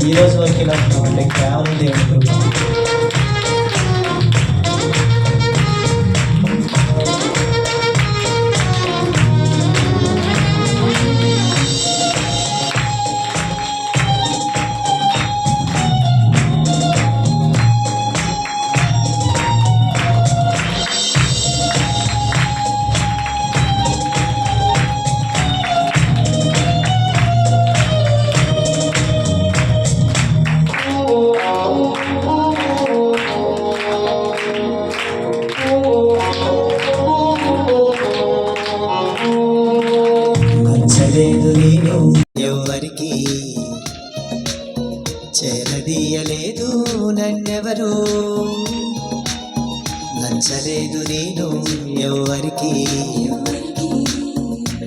ఈ రోజు వరకు ఇలా ఉన్నామంటే కేవలం దేవుని నచ్చలేదు నేను ఎవరికి. చేరదీయలేదు నన్నెవరు. నచ్చలేదు నేను ఎవరికి.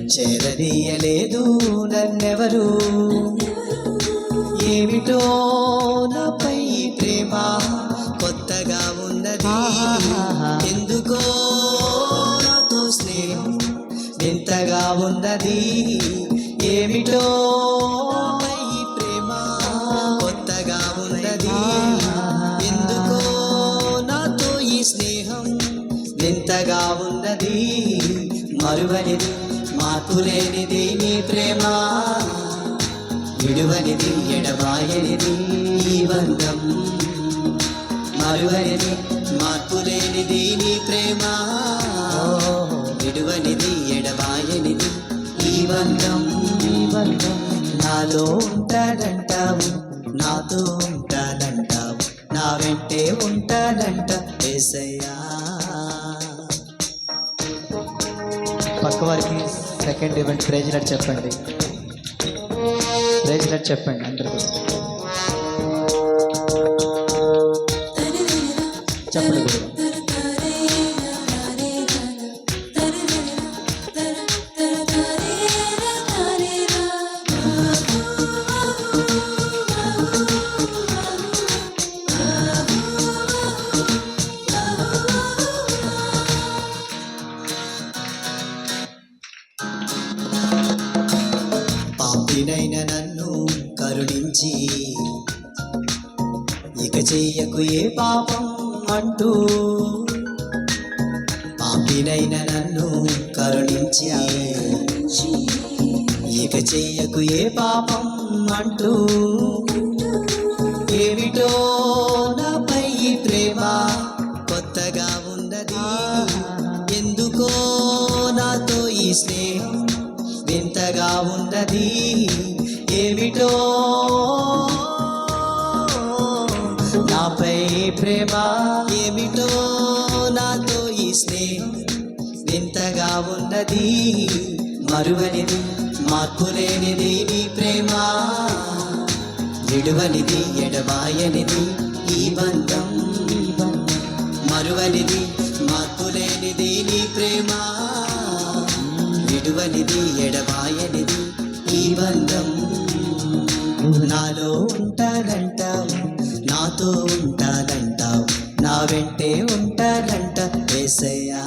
చేరదీయలేదు నన్నెవరు. ఏమిటో నాపై ప్రేమ కొత్తగా ఉన్నది. ఎందుకో చిన్నగా ఉన్నది. ఏమిటో ఈ ప్రేమ కొత్తగా ఉన్నది. ఎందుకో నాతో ఈ స్నేహం వింతగా ఉన్నది. మరువనిది మార్పులేనిది నీ ప్రేమ. విడువనిది ఎడబాయనిది ఈ బంధం. మరువనిది మార్పులేనిది నీ ప్రేమ. విడువనిది ఎడబాయనిది ఈ బంధం ఈ బంధం నాలో ఉంటాడంటావు నాతో ఉంటాడంటావు నా వెంటే ఉంటాడంట ఏసయ్యా. పక్క వారికి సెకండ్ ఈవెంట్ ప్రైజ్ లెట్ చెప్పండి. ప్రైజ్ లెట్ చెప్పండి అందరికీ. పాపినైన నన్ను కరుణించి ఇక చెయ్యకు ఏ పాపం అంటూ పాపినైన నన్ను కరుణించి ఇక చెయ్యకు ఏ పాపం అంటూ ఏమిటో నాపై ఈ ప్రేమ కొత్తగా ఉన్నది. ఎందుకో నాతో ఈ స్నేహం వింతగా ఉన్నది ఏమిటో? నాపై ప్రేమ ఏమిటో? నాతో ఈ స్నేహం వింతగా ఉన్నది మరువనిది మార్పులేనిది నీ ప్రేమ. విడువనిది ఎడబాయనిది ఈ బంధం. మరువనిది వెంటే వేసయ్యా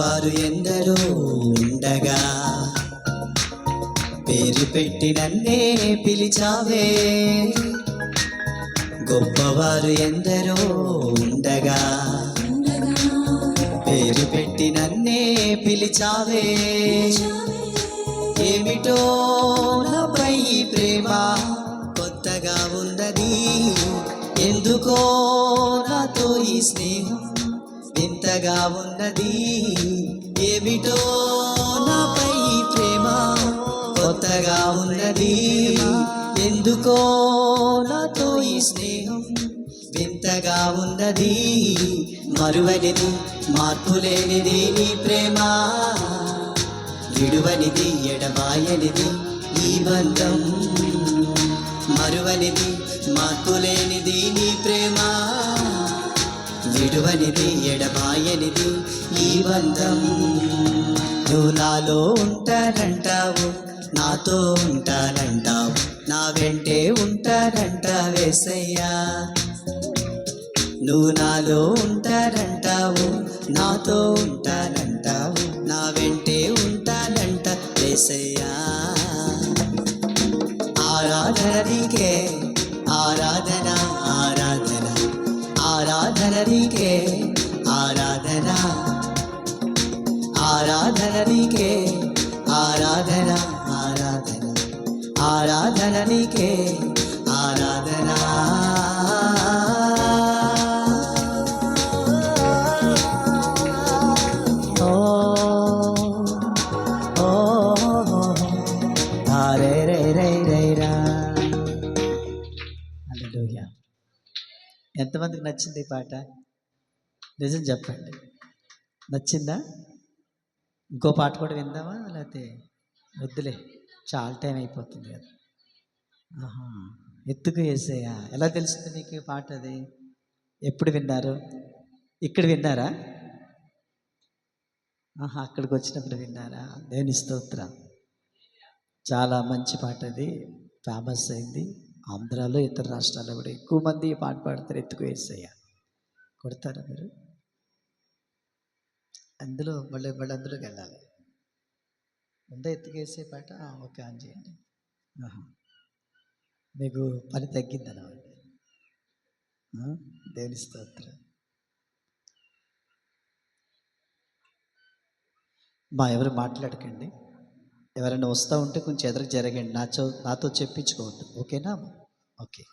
వారు గొప్పవారు ఎందరో ఉండగా. పేరు పెట్టి నన్నే పిలిచావే. గొప్పవారు ఎందరో ఉండగా. పేరు పెట్టి నన్నే పిలిచావే. ఏమిటో నాపై ప్రేమ కొత్తగా ఉన్నది. ఎందుకో నాతో ఈ స్నేహం వింతగా ఉన్నది. ఏమిటో నాపై ప్రేమ కొత్తగా ఉన్నది. ఎందుకో నాతో ఈ స్నేహం వింతగా ఉన్నది. మరువనిది మార్పు లేనిది నీ ప్రేమ. విడువనిది ఎడబాయనిది ఈ బంధం. మరువనిది మార్పులేనిది నీ ప్రేమ. విడువనిది ఎడబాయనిది ఈ బంధం. నువ్వు నాలో ఉంటానంటావు నాతో ఉంటానంటావు నా వెంటే ఉంటానంటావేసయ్యా నువ్వు నాలో ఉంటానంటావు నాతో ఉంటానంటావు నా వెంటే ఉంటానంట వేసయ్యా. ఆరాధన నీకే ఆరాధన ఆరాధననికే ఆరాధన ఆరాధననికే ఆరాధన ఆరాధన ఆరాధననికే ఎంతమందికి నచ్చింది ఈ పాట? నిజం చెప్పండి. నచ్చిందా? ఇంకో పాట కూడా విందామా? లేకపోతే వద్దులే చాలా టైం అయిపోతుంది కదా. ఆహా ఎత్తుకు వేసేయా ఎలా తెలుస్తుంది మీకు ఈ పాట అది? ఎప్పుడు విన్నారు? ఇక్కడ విన్నారా? ఆహా అక్కడికి వచ్చినప్పుడు విన్నారా? దేని స్తోత్రం. చాలా మంచి పాట అది ఫేమస్ అయింది. ఆంధ్రాలో ఇతర రాష్ట్రాల్లో కూడా ఎక్కువ మంది పాట పాడతారు. ఎత్తుకు వేసయ్య కొడతారా మీరు? అందులో మళ్ళీ మళ్ళీ అందులోకి వెళ్ళాలి. ఉందా ఎత్తుకేసే పాట? ఓకే ఆన్ చేయండి. ఆహా. మీకు పని తగ్గిందన్నమాట. ఆ, దేవుని స్తోత్రం. మా ఎవరు మాట్లాడకండి. ఎవరైనా వస్తూ ఉంటే కొంచెం ఎదురు జరగండి. నాతో నాతో చెప్పించుకోవద్దు. ఓకేనా? ఓకే.